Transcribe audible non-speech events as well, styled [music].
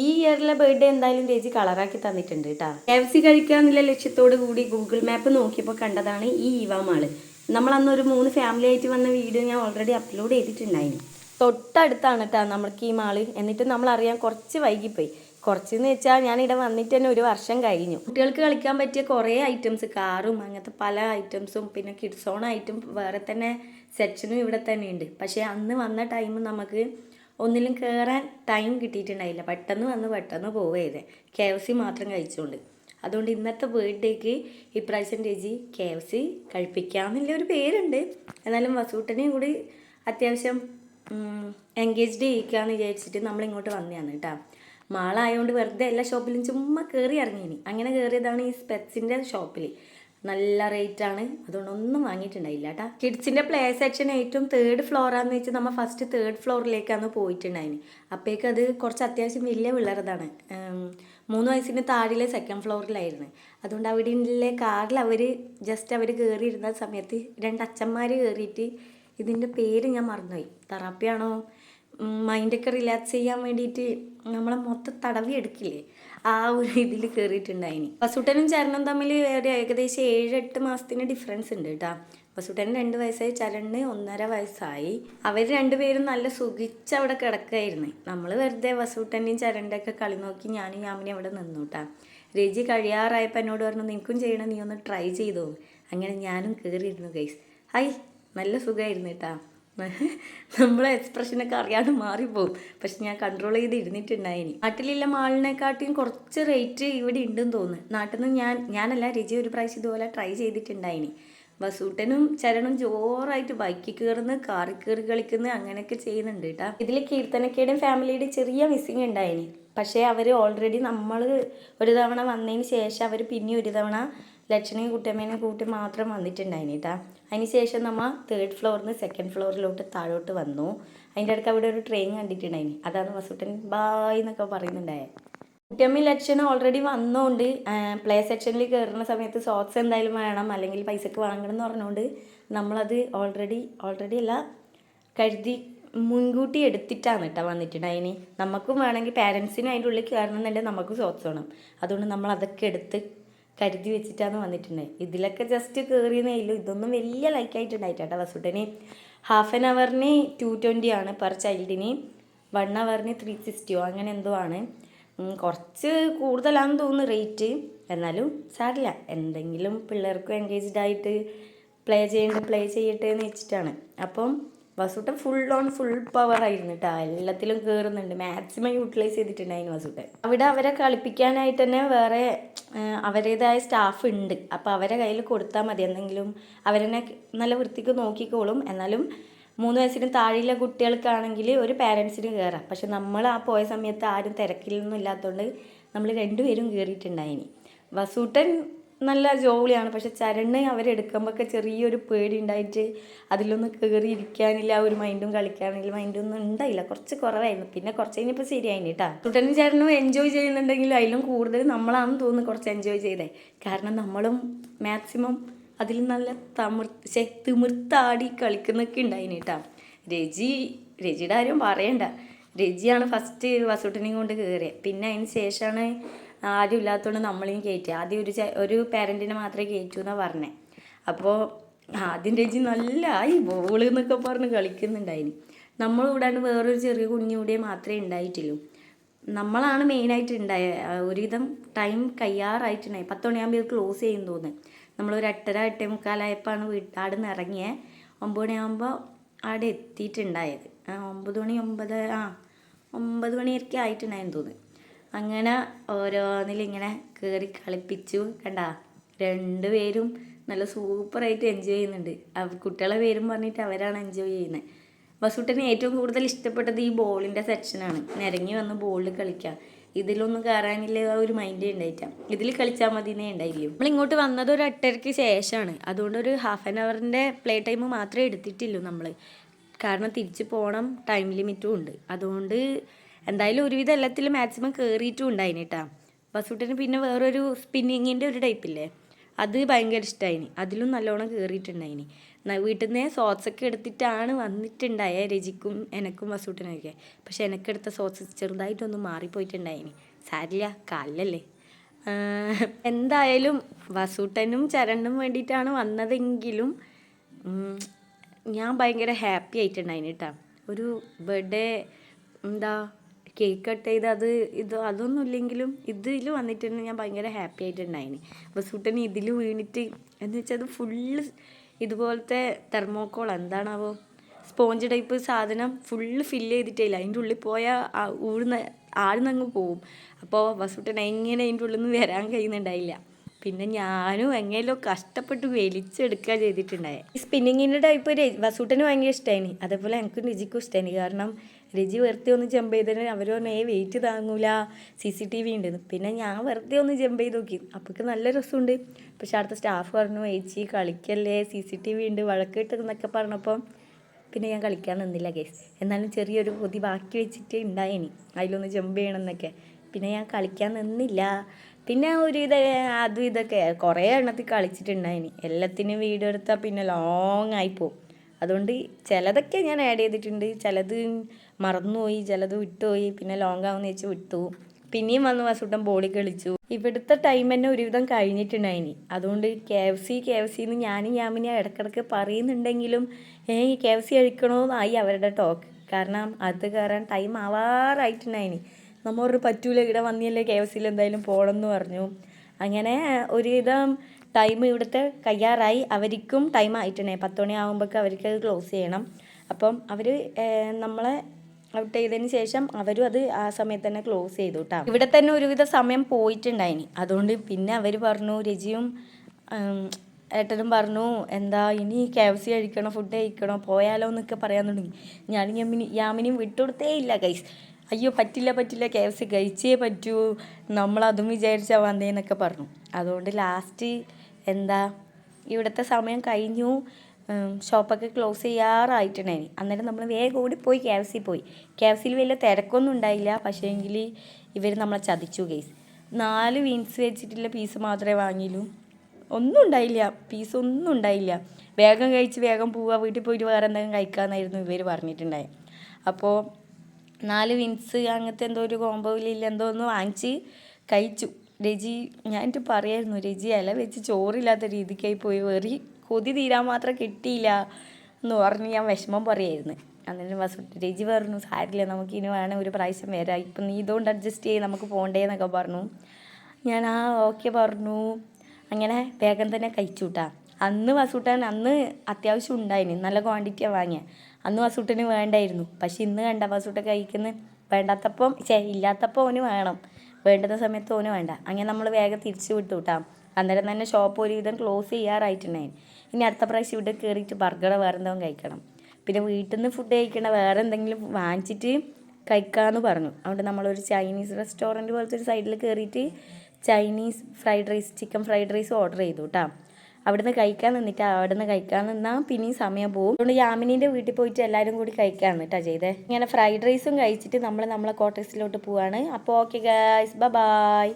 ഈ ഇയറിലെ ബർത്ത്ഡേ എന്തായാലും ചേച്ചി കളറാക്കി തന്നിട്ടുണ്ട് കേട്ടോ എഫ് സി കഴിക്കാന്നുള്ള ലക്ഷ്യത്തോട് കൂടി ഗൂഗിൾ മാപ്പ് നോക്കിയപ്പോൾ കണ്ടതാണ് ഈ ഈവ മാൾ. നമ്മൾ അന്ന് ഒരു മൂന്ന് ഫാമിലി ആയിട്ട് വന്ന വീഡിയോ ഞാൻ ഓൾറെഡി അപ്ലോഡ് ചെയ്തിട്ടുണ്ടായിരുന്നു തൊട്ടടുത്താണ് കേട്ടോ നമ്മൾക്ക് ഈ മാൾ. എന്നിട്ട് നമ്മൾ അറിയാൻ കുറച്ച് വൈകിപ്പോയി. കുറച്ചെന്ന് വെച്ചാൽ ഞാൻ ഇവിടെ വന്നിട്ട് തന്നെ ഒരു വർഷം കഴിഞ്ഞു. കുട്ടികൾക്ക് കളിക്കാൻ പറ്റിയ കുറേ ഐറ്റംസ് കാറും അങ്ങനത്തെ പല ഐറ്റംസും പിന്നെ കിഡ്സ് ഓൺ ഐറ്റം വേറെ തന്നെ സെക്ഷനും ഇവിടെ തന്നെ ഉണ്ട് പക്ഷേ അന്ന് വന്ന ടൈം നമുക്ക് ഒന്നിലും കയറാൻ ടൈം കിട്ടിയിട്ടുണ്ടായില്ല. പെട്ടെന്ന് വന്ന് പെട്ടെന്ന് പോവുകയായിരുന്നു കെ എഫ് സി മാത്രം കഴിച്ചുകൊണ്ട് അതുകൊണ്ട് ഇന്നത്തെ ബേർത്ത്ഡേക്ക് ഇപ്രാവശ്യം രചി കെ എഫ് സി കഴിപ്പിക്കാമെന്നുള്ള ഒരു പേരുണ്ട്. എന്നാലും വസൂട്ടനെയും കൂടി അത്യാവശ്യം എൻഗേജ്ഡ് ചെയ്യിക്കാന്ന് വിചാരിച്ചിട്ട് നമ്മളിങ്ങോട്ട് വന്നതാണ് കേട്ടോ. മാളായതുകൊണ്ട് വെറുതെ എല്ലാ ഷോപ്പിലും ചുമ്മാ കയറി ഇറങ്ങിയിനി അങ്ങനെ കയറിയതാണ് ഈ സ്പെറ്റ്സിന്റെ ഷോപ്പിൽ നല്ല റേറ്റ് ആണ്. അതുകൊണ്ട് ഒന്നും വാങ്ങിയിട്ടുണ്ടായില്ല കേട്ടാ കിഡ്സിന്റെ പ്ലേ സെക്ഷൻ ഏറ്റവും തേർഡ് ഫ്ലോറാന്ന് വെച്ചാൽ നമ്മൾ ഫസ്റ്റ് തേർഡ് ഫ്ലോറിലേക്കാണ് പോയിട്ടുണ്ടായിന്. അപ്പോഴേക്കും അത് കുറച്ച് അത്യാവശ്യം വലിയ പിള്ളേരതാണ് മൂന്ന് വയസ്സിന് താഴെ സെക്കൻഡ് ഫ്ലോറിലായിരുന്നു അതുകൊണ്ട് അവിടെ കാറിൽ അവർ ജസ്റ്റ് അവർ കയറിയിരുന്ന സമയത്ത് രണ്ട് അച്ഛന്മാർ കയറിയിട്ട് ഇതിന്റെ പേര് ഞാൻ മറന്നുപോയി. തെറാപ്പിയാണോ? മൈൻഡൊക്കെ റിലാക്സ് ചെയ്യാൻ വേണ്ടിയിട്ട് നമ്മളെ മൊത്തം തടവി എടുക്കില്ലേ ആ ഒരു ഇതിൽ കയറിയിട്ടുണ്ടായിനി വസുട്ടനും ചരണും തമ്മിൽ ഒരു ഏകദേശം ഏഴ് എട്ട് മാസത്തിന് ഡിഫറൻസ് ഉണ്ട് കേട്ടോ വസുട്ടൻ രണ്ട് വയസ്സായി ചരണിന് ഒന്നര വയസ്സായി. അവർ രണ്ടുപേരും നല്ല സുഖിച്ച് അവിടെ കിടക്കായിരുന്നു. നമ്മൾ വെറുതെ വസുട്ടന്റെയും ചരണിന്റെ ഒക്കെ കളി നോക്കി ഞാനും യാമിനി അവിടെ നിന്നു കേട്ടാ രജി കഴിയാറായപ്പോൾ എന്നോട് പറഞ്ഞു നിനക്കും ചെയ്യണം നീ ഒന്ന് ട്രൈ ചെയ്തോ. അങ്ങനെ ഞാനും കയറിയിരുന്നു ഗൈസ് ഹൈ നല്ല സുഖമായിരുന്നു കേട്ടാ [laughs] നമ്മളെ എക്സ്പ്രഷനൊക്കെ അറിയാണ്ട് മാറിപ്പോവും. പക്ഷെ ഞാൻ കൺട്രോൾ ചെയ്ത് ഇരുന്നിട്ടുണ്ടായിനി. നാട്ടിലുള്ള മാളിനെക്കാട്ടിയും കുറച്ച് റേറ്റ് ഇവിടെ ഉണ്ടെന്ന് തോന്നുന്നു. നാട്ടിൽ നിന്ന് ഞാൻ ഞാനല്ല രുചി ഒരു പ്രാവശ്യം ഇതുപോലെ ട്രൈ ചെയ്തിട്ടുണ്ടായിനി. വസൂട്ടനും ചരണും ജോറായിട്ട് ബൈക്കിൽ കയറുന്നു കാറിൽ കയറി കളിക്കുന്നു അങ്ങനെയൊക്കെ ചെയ്യുന്നുണ്ട് കേട്ടോ. ഇതിൽ കീർത്തനക്കയുടെയും ഫാമിലിയുടെ ചെറിയ മിസ്സിങ് ഉണ്ടായിനി. പക്ഷേ അവർ ഓൾറെഡി നമ്മൾ ഒരു തവണ വന്നതിന് ശേഷം അവർ പിന്നെ ഒരു തവണ ലക്ഷ്മിയും കുട്ടിയമ്മേനെ കൂട്ടി മാത്രം വന്നിട്ടുണ്ടായിന് കേട്ടോ അതിന് ശേഷം നമ്മൾ തേർഡ് ഫ്ലോറിൽ നിന്ന് സെക്കൻഡ് ഫ്ലോറിലോട്ട് താഴോട്ട് വന്നു. അതിന്റെ അടുക്ക് അവിടെ ഒരു ട്രെയിൻ കണ്ടിട്ടുണ്ടായിന്. അതാണ് മസൂട്ടൻ ബായ് എന്നൊക്കെ പറയുന്നുണ്ടായത് കുട്ടിയമ്മ ലക്ഷണം ഓൾറെഡി വന്നോണ്ട് പ്ലേ സെക്ഷനിൽ കയറുന്ന സമയത്ത് സോക്സ് എന്തായാലും വേണം അല്ലെങ്കിൽ പൈസക്ക് വാങ്ങണം എന്ന് പറഞ്ഞുകൊണ്ട് നമ്മളത് ഓൾറെഡി ഓൾറെഡി അല്ല കരുതി മുൻകൂട്ടി എടുത്തിട്ടാണ് കേട്ടോ വന്നിട്ടുണ്ടായിന്. നമുക്കും വേണമെങ്കിൽ പാരൻസിനും അതിന്റെ ഉള്ളിൽ കയറണമെന്നുണ്ടെങ്കിൽ നമുക്ക് സോക്സ് വേണം. അതുകൊണ്ട് നമ്മൾ അതൊക്കെ എടുത്ത് കരുതി വെച്ചിട്ടാണ് വന്നിട്ടുണ്ടായി. ഇതിലൊക്കെ ജസ്റ്റ് കയറിയെന്നേ ഇല്ല ഇതൊന്നും വലിയ ലൈക്ക് ലൈക്കായിട്ടുണ്ടായിട്ടാ വസുട്ടന് ഹാഫ് ആൻ അവറിന് ടു ട്വന്റി ആണ് പെർ ചൈൽഡിന് വൺ അവറിന് ത്രീ സിക്സ്റ്റിയോ അങ്ങനെ എന്തോ ആണ്. കുറച്ച് കൂടുതലാണെന്ന് തോന്നുന്നു റേറ്റ് എന്നാലും സാരില്ല. എന്തെങ്കിലും പിള്ളേർക്കും എൻഗേജ്ഡ് ആയിട്ട് പ്ലേ ചെയ്യേണ്ട പ്ലേ ചെയ്യട്ടെ എന്ന് വെച്ചിട്ടാണ്. അപ്പം വസൂട്ടൻ ഫുൾ ഓൺ ഫുൾ പവർ ആയിരുന്നു കേട്ടോ എല്ലാത്തിലും കയറുന്നുണ്ട് മാക്സിമം യൂട്ടിലൈസ് ചെയ്തിട്ടുണ്ടായിരുന്നു വസൂട്ടൻ. അവിടെ അവരെ കളിപ്പിക്കാനായിട്ട് തന്നെ വേറെ അവരുടേതായ സ്റ്റാഫ് ഉണ്ട്. അപ്പോൾ അവരെ കയ്യിൽ കൊടുത്താൽ മതി. എന്തെങ്കിലും അവരെന്നെ നല്ല വൃത്തിക്ക് നോക്കിക്കോളും. എന്നാലും മൂന്ന് വയസ്സിന് താഴെയുള്ള കുട്ടികൾക്കാണെങ്കിൽ ഒരു പാരൻസിന് കയറാം പക്ഷെ നമ്മൾ ആ പോയ സമയത്ത് ആരും തിരക്കിലൊന്നും ഇല്ലാത്തതുകൊണ്ട് നമ്മൾ രണ്ടുപേരും കയറിയിട്ടുണ്ടായിനി വസൂട്ടൻ നല്ല ജോലിയാണ്. പക്ഷെ ചരണ് അവരെടുക്കുമ്പോഴൊക്കെ ചെറിയൊരു പേടി ഉണ്ടായിട്ട് അതിലൊന്നും കയറി ഇരിക്കാനില്ല ഒരു മൈൻഡും കളിക്കാനില്ല മൈൻഡും ഒന്നും ഉണ്ടായില്ല. കുറച്ച് കുറവായിരുന്നു. പിന്നെ കുറച്ച് കഴിഞ്ഞപ്പോൾ ശരിയായിന് കേട്ടോ കുട്ടനും ചരണും എൻജോയ് ചെയ്യുന്നുണ്ടെങ്കിൽ അതിലും കൂടുതൽ നമ്മളാണെന്ന് തോന്നുന്നു കുറച്ച് എൻജോയ് ചെയ്തേ. കാരണം നമ്മളും മാക്സിമം അതിൽ നല്ല തമിർ ശേ തിമിർത്താടി കളിക്കുന്നൊക്കെ ഉണ്ടായിന് കേട്ടോ രജി രജിയുടെ കാര്യം പറയണ്ട. രജിയാണ് ഫസ്റ്റ് വസൂട്ടനെയും കൊണ്ട് കയറിയത് പിന്നെ അതിന് ശേഷമാണ് ആരും ഇല്ലാത്തതുകൊണ്ട് നമ്മളെയും കയറ്റി ആദ്യം ഒരു ഒരു പേരന്റിനെ മാത്രമേ കയറ്റൂ എന്നാണ് പറഞ്ഞത് അപ്പോൾ ആദ്യം ചേച്ചി നല്ല ആയി ബോൾ എന്നൊക്കെ പറഞ്ഞ് കളിക്കുന്നുണ്ടായിന്. നമ്മൾ കൂടാണ്ട് വേറൊരു ചെറിയ കുഞ്ഞു കൂടിയേ മാത്രമേ ഉണ്ടായിട്ടുള്ളൂ. നമ്മളാണ് മെയിനായിട്ട് ഉണ്ടായ ഒരുവിധം ടൈം കയ്യാറായിട്ടുണ്ടായി. പത്ത് മണിയാകുമ്പോൾ ക്ലോസ് ചെയ്യും തോന്നുന്നു നമ്മളൊരു എട്ടര എട്ടേ മുക്കാലായപ്പോഴാണ് വീട്ടാട് നിന്ന് ഇറങ്ങിയത് ഒമ്പത് മണിയാകുമ്പോൾ അവിടെ എത്തിയിട്ടുണ്ടായത്. ഒമ്പത് മണി ഒമ്പത് ആ ഒമ്പത് മണിയൊക്കെ ആയിട്ടുണ്ടായെന്ന് തോന്നുന്നു അങ്ങനെ ഓരോന്നിലിങ്ങനെ കയറി കളിപ്പിച്ചു. കണ്ട? രണ്ടുപേരും നല്ല സൂപ്പറായിട്ട് എൻജോയ് ചെയ്യുന്നുണ്ട്. കുട്ടികളെ പേരും പറഞ്ഞിട്ട് അവരാണ് എൻജോയ് ചെയ്യുന്നത്. വസുട്ടന് ഏറ്റവും കൂടുതൽ ഇഷ്ടപ്പെട്ടത് ഈ ബോളിന്റെ സെക്ഷനാണ് നിരങ്ങി വന്ന് ബോളിൽ കളിക്കുക ഇതിലൊന്നും കയറാനില്ല ഒരു മൈൻഡേ ഉണ്ടായിട്ടാ ഇതിൽ കളിച്ചാൽ മതിന്നേ ഉണ്ടായിരിക്കും നമ്മൾ ഇങ്ങോട്ട് വന്നത് ഒരു എട്ടരയ്ക്ക് ശേഷമാണ്. അതുകൊണ്ട് ഒരു ഹാഫ് ആൻ അവറിന്റെ പ്ലേ ടൈം മാത്രമേ എടുത്തിട്ടുള്ളൂ നമ്മൾ കാരണം തിരിച്ചു പോകണം ടൈം ലിമിറ്റും ഉണ്ട്. അതുകൊണ്ട് എന്തായാലും ഒരുവിധം എല്ലാത്തിലും മാക്സിമം കയറിയിട്ടും ഉണ്ടായിന് കേട്ടാ ബസ്സൂട്ടിന് പിന്നെ വേറൊരു സ്പിന്നിങ്ങിന്റെ ഒരു ടൈപ്പില്ലേ അത് ഭയങ്കര ഇഷ്ടമായിനി അതിലും നല്ലോണം കയറിയിട്ടുണ്ടായിനി വീട്ടിൽ നിന്ന് ഒക്കെ എടുത്തിട്ടാണ് വന്നിട്ടുണ്ടായ രജിക്കും എനക്കും വസൂട്ടനൊക്കെ പക്ഷെ എനക്കെടുത്ത സോസ് ചെറുതായിട്ടൊന്ന് മാറിപ്പോയിട്ടുണ്ടായിനി. സാരില്ല കല്ലല്ലേ. എന്തായാലും വസൂട്ടനും ചരണ്ണും വേണ്ടിയിട്ടാണ് വന്നതെങ്കിലും ഞാൻ ഭയങ്കര ഹാപ്പി ആയിട്ടുണ്ടായിന് കേട്ടോ ഒരു ബർത്ത്ഡേ എന്താ കേക്ക് കട്ട് ചെയ്ത് അത് ഇത് അതൊന്നും ഇല്ലെങ്കിലും ഇതിൽ വന്നിട്ടുണ്ട് ഞാൻ ഭയങ്കര ഹാപ്പി ആയിട്ടുണ്ടായിന്. വസൂട്ടന് ഇതിൽ വീണിട്ട് എന്ന് വെച്ചാൽ അത് ഫുള്ള് ഇതുപോലത്തെ തെർമോക്കോൾ എന്താണാവോ? സ്പോഞ്ച് ടൈപ്പ് സാധനം ഫുള്ള് ഫില്ല് ചെയ്തിട്ടില്ല അതിന്റെ ഉള്ളിൽ പോയാൽ ഊഴുന്ന ആഴ്ന്നങ്ങ് പോവും. അപ്പോൾ വസൂട്ടൻ എങ്ങനെ അതിന്റെ ഉള്ളിൽ നിന്ന് വരാൻ കഴിയുന്നുണ്ടായില്ല. പിന്നെ ഞാനും എങ്ങനെയല്ലോ കഷ്ടപ്പെട്ട് വലിച്ചെടുക്കുക ചെയ്തിട്ടുണ്ടായേ. ഈ സ്പിന്നിങ്ങിന്റെ ടൈപ്പ് വസൂട്ടന് ഭയങ്കര ഇഷ്ടമായിന് അതേപോലെ എനിക്കും രുചിക്കും ഇഷ്ടമായിന് കാരണം രുചി വെറുതെ ഒന്ന് ജമ്പ് ചെയ്തതിന് അവർ പറഞ്ഞേ വെയിറ്റ് താങ്ങൂല. സി സി ടി വി ഉണ്ടെന്ന് പിന്നെ ഞാൻ വെറുതെ ഒന്ന് ജമ്പ് ചെയ്ത് നോക്കി. അപ്പോഴേക്ക് നല്ല രസമുണ്ട്. പക്ഷെ അടുത്ത സ്റ്റാഫ് പറഞ്ഞു ഏച്ചി കളിക്കല്ലേ? സി സി ടി വി ഉണ്ട് വഴക്ക് കിട്ടുന്നൊക്കെ പറഞ്ഞപ്പം പിന്നെ ഞാൻ കളിക്കാൻ നിന്നില്ല കേസ് എന്നാലും ചെറിയൊരു കൊതി ബാക്കി വെച്ചിട്ട് ഉണ്ടായിനി അതിലൊന്ന് ജമ്പ് ചെയ്യണമെന്നൊക്കെ പിന്നെ ഞാൻ കളിക്കാൻ നിന്നില്ല. പിന്നെ ഒരു ഇത് അതും ഇതൊക്കെ. കുറേ എണ്ണത്തിൽ കളിച്ചിട്ടുണ്ടായിനി എല്ലാത്തിനും വീഡിയോ എടുത്താൽ പിന്നെ ലോങ് ആയിപ്പോവും അതുകൊണ്ട് ചിലതൊക്കെ ഞാൻ ആഡ് ചെയ്തിട്ടുണ്ട്. ചിലത് മറന്നുപോയി ചിലത് വിട്ടുപോയി. പിന്നെ ലോങ് ആവുന്ന വെച്ച് വിട്ടു. പിന്നെയും വന്ന് വസൂട്ടം ബോളി കളിച്ചു. ഇവിടുത്തെ ടൈം തന്നെ ഒരുവിധം കഴിഞ്ഞിട്ടുണ്ടായിനി. അതുകൊണ്ട് K F C K F സിന്ന് ഞാനും യാമിനി ഇടക്കിടക്ക് പറയുന്നുണ്ടെങ്കിലും ഏ കെ എഫ് സി കഴിക്കണമെന്നായി അവരുടെ ടോക്ക് കാരണം അത് കയറാൻ ടൈം ആവാറായിട്ടുണ്ടായിനി. നമ്മൾ ഒരു പറ്റൂല ഇവിടെ വന്നിയല്ലേ കെ എഫ് സിയിൽ എന്തായാലും പോകണം എന്ന് പറഞ്ഞു. അങ്ങനെ ഒരുവിധം ടൈം ഇവിടുത്തെ കയ്യാറായി. അവർക്കും ടൈം ആയിട്ടുണ്ടേ പത്ത് മണി ആകുമ്പോഴേക്ക് അവർക്ക് അത് ക്ലോസ് ചെയ്യണം. അപ്പം അവർ നമ്മളെ ഔട്ട് ചെയ്തതിന് ശേഷം അവരും അത് ആ സമയത്ത് തന്നെ ക്ലോസ് ചെയ്തു കേട്ടോ ഇവിടെ തന്നെ ഒരുവിധ സമയം പോയിട്ടുണ്ടായിനി. അതുകൊണ്ട് പിന്നെ അവർ പറഞ്ഞു രജിയും ഏട്ടനും പറഞ്ഞു എന്താ ഇനി കെ എഫ് സി കഴിക്കണോ ഫുഡ് കഴിക്കണോ പോയാലോ എന്നൊക്കെ പറയാൻ തുടങ്ങി. ഞാൻ യമിനി യാമിനിയും വിട്ടുകൊടുത്തേ ഇല്ല കൈസ് അയ്യോ പറ്റില്ല പറ്റില്ല. കെ എഫ് സി കഴിച്ചേ പറ്റൂ. നമ്മളതും വിചാരിച്ചാൽ വന്നേന്നൊക്കെ പറഞ്ഞു. അതുകൊണ്ട് ലാസ്റ്റ് എന്താ ഇവിടുത്തെ സമയം കഴിഞ്ഞു. ഷോപ്പൊക്കെ ക്ലോസ് ചെയ്യാറായിട്ടുണ്ടായി അന്നേരം നമ്മൾ വേഗം ഓടിപ്പോയി കെ എഫ് സി പോയി. കെ എഫ് സിയിൽ വലിയ തിരക്കൊന്നും ഉണ്ടായില്ല. പക്ഷേ എങ്കിൽ ഇവർ നമ്മളെ ചതിച്ചു കേസ് നാല് വീൻസ് വെച്ചിട്ടുള്ള പീസ് മാത്രമേ വാങ്ങിയുള്ളൂ ഒന്നും ഉണ്ടായില്ല. പീസ് ഒന്നും ഉണ്ടായില്ല. വേഗം കഴിച്ച് വേഗം പോവുക വീട്ടിൽ പോയിട്ട് വേറെ എന്തെങ്കിലും കഴിക്കാമെന്നായിരുന്നു ഇവർ പറഞ്ഞിട്ടുണ്ടായത് അപ്പോൾ നാല് വിൻസ് അങ്ങനത്തെ എന്തോ ഒരു കോമ്പോയിലില്ല എന്തോ ഒന്ന് വാങ്ങിച്ച് കഴിച്ചു. രജി ഞാനിട്ട് പറയായിരുന്നു രജി ഇല വെച്ച് ചോറില്ലാത്ത രീതിക്കായി പോയി വെറി കൊതി തീരാൻ മാത്രം കിട്ടിയില്ല എന്ന് പറഞ്ഞ് ഞാൻ വിഷമം പറയായിരുന്നു. അന്നേരം വസു രജി പറഞ്ഞു സാരില്ല നമുക്ക് ഇനി വേണേൽ ഒരു പ്രാവശ്യം വരാം. ഇപ്പം നീ ഇതുകൊണ്ട് അഡ്ജസ്റ്റ് ചെയ്ത് നമുക്ക് പോകണ്ടേ എന്നൊക്കെ പറഞ്ഞു. ഞാൻ ആ ഓക്കെ പറഞ്ഞു. അങ്ങനെ വേഗം തന്നെ കഴിച്ചുട്ടാ. അന്ന് വസൂട്ടൻ അന്ന് അത്യാവശ്യം ഉണ്ടായിന് നല്ല ക്വാണ്ടിറ്റിയാണ് വാങ്ങിയത് അന്ന് വസൂട്ടന് വേണ്ടായിരുന്നു. പക്ഷെ ഇന്ന് കണ്ട വസൂട്ട കഴിക്കുന്ന വേണ്ടാത്തപ്പം ചേ ഇല്ലാത്തപ്പോൾ അവന് വേണം. വേണ്ടുന്ന സമയത്ത് ഓന് വേണ്ട. അങ്ങനെ നമ്മൾ വേഗം തിരിച്ചു വിട്ടു കിട്ടാം അന്നേരം തന്നെ ഷോപ്പ് ഒരുവിധം ക്ലോസ് ചെയ്യാറായിട്ടുണ്ടായിരുന്നു ഇനി അടുത്ത പ്രാവശ്യം ഇവിടെ കയറിയിട്ട് ബർഗർ വേറെ എന്തെങ്കിലും കഴിക്കണം. പിന്നെ വീട്ടിൽ നിന്ന് ഫുഡ് കഴിക്കണ വേറെ എന്തെങ്കിലും വാങ്ങിച്ചിട്ട് കഴിക്കാമെന്ന് പറഞ്ഞു. അതുകൊണ്ട് നമ്മളൊരു ചൈനീസ് റെസ്റ്റോറന്റ് പോലത്തെ ഒരു സൈഡിൽ കയറിയിട്ട് Chinese fried rice chicken fried rice order ചെയ്തു കേട്ടോ അവിടുന്ന് കഴിക്കാൻ നിന്നിട്ട് അവിടുന്ന് കഴിക്കാൻ നിന്നാൽ പിന്നെയും സമയം പോകും അതുകൊണ്ട് യാമിനീന്റെ വീട്ടിൽ പോയിട്ട് എല്ലാവരും കൂടി കഴിക്കാൻ കേട്ടോ ചെയ്തേ. ഇങ്ങനെ ഫ്രൈഡ് റൈസും കഴിച്ചിട്ട് നമ്മൾ നമ്മളെ കോട്ടേഴ്സിലോട്ട് പോവാണ്. അപ്പോൾ ഓക്കെ ഗായ്സ് ബൈ